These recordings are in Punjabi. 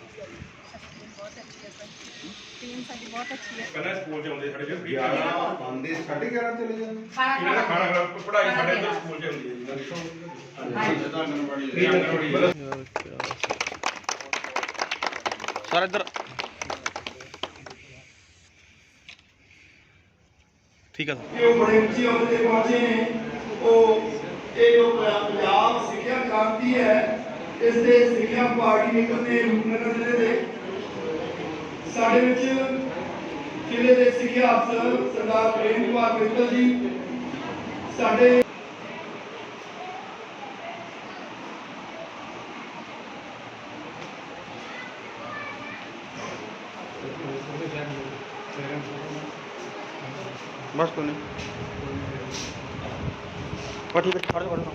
ਬਹੁਤ ਅੱਛੀ ਹੈ ਸਰ ਟੀਮ ਸਾਡੀ ਬਹੁਤ ਅੱਛੀ ਹੈ ਪਹਿਲਾਂ ਸਕੂਲ ਚ ਆਉਂਦੇ ਸਾਡੇ ਕੋਲ ਗਿਆਰਾਂ ਆਉਂਦੇ ਸਾਢੇ 11 ਚਲੇ ਜਾਂਦੇ। ਇਹਨਾਂ ਦਾ ਖਾਣਾ ਖਾ ਪੜ੍ਹਾਈ ਸਾਡੇ ਅੰਦਰ ਸਕੂਲ ਚ ਹੁੰਦੀ ਹੈ ਜੀ। ਜਦੋਂ ਆਂਗਣਵਾੜੀ ਇਹ ਆਂਗਣਵਾੜੀ ਸਰ ਇੱਧਰ। ਠੀਕ ਉਹ ਬੜੇ ਉੱਚੇ ਅਹੁਦੇ ਤੇ ਪਹੁੰਚੇ ਨੇ। ਉਹ ਇਹ ਜੋ ਪ- ਪੰਜਾਬ ਸਿੱਖਿਆ ਕ੍ਰਾਂਤੀ ਹੈ ਇਸ ਦੇ ਸਿੱਖਿਆ ਪਾਰਟੀ ਨਿਕਲ ਨੇ ਰੂਪਨਗਰ ਜ਼ਿਲ੍ਹੇ ਦੇ ਸਾਡੇ ਵਿੱਚ ਜ਼ਿਲ੍ਹੇ ਦੇ ਸਿੱਖਿਆ ਅਫਸਰ ਸਰਦਾਰ ਪ੍ਰੇਮ ਕੁਮਾਰ ਮਿੱਤਲ ਜੀ ਸਾਡੇ ਬਸ ਕੋਈ ਨਹੀਂ ਬਸ ਠੀਕ ਹੈ ਖੜ ਜਾ ਖੜ ਜਾ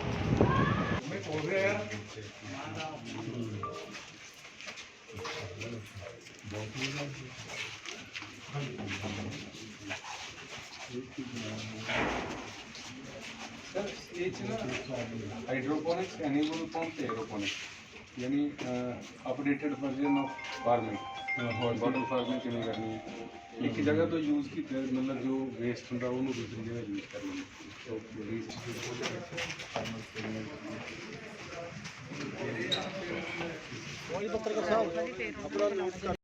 सर ये ना हाइड्रोपोनिक्स एनेबल पंप एरोपोनिक्स यानी updated version of farming bottle farming ਕਿਵੇਂ ਕਰਨੀ ਹੈ ਇੱਕ ਜਗ੍ਹਾ ਤੋਂ ਯੂਜ਼ ਕੀਤੇ ਮਤਲਬ ਜੋ ਵੇਸਟ ਹੁੰਦਾ ਉਹਨੂੰ ਦੂਸਰੀ ਜਗ੍ਹਾ ਯੂਜ਼ ਕਰਨਾ ਸਾਡੀ ਫੇਰ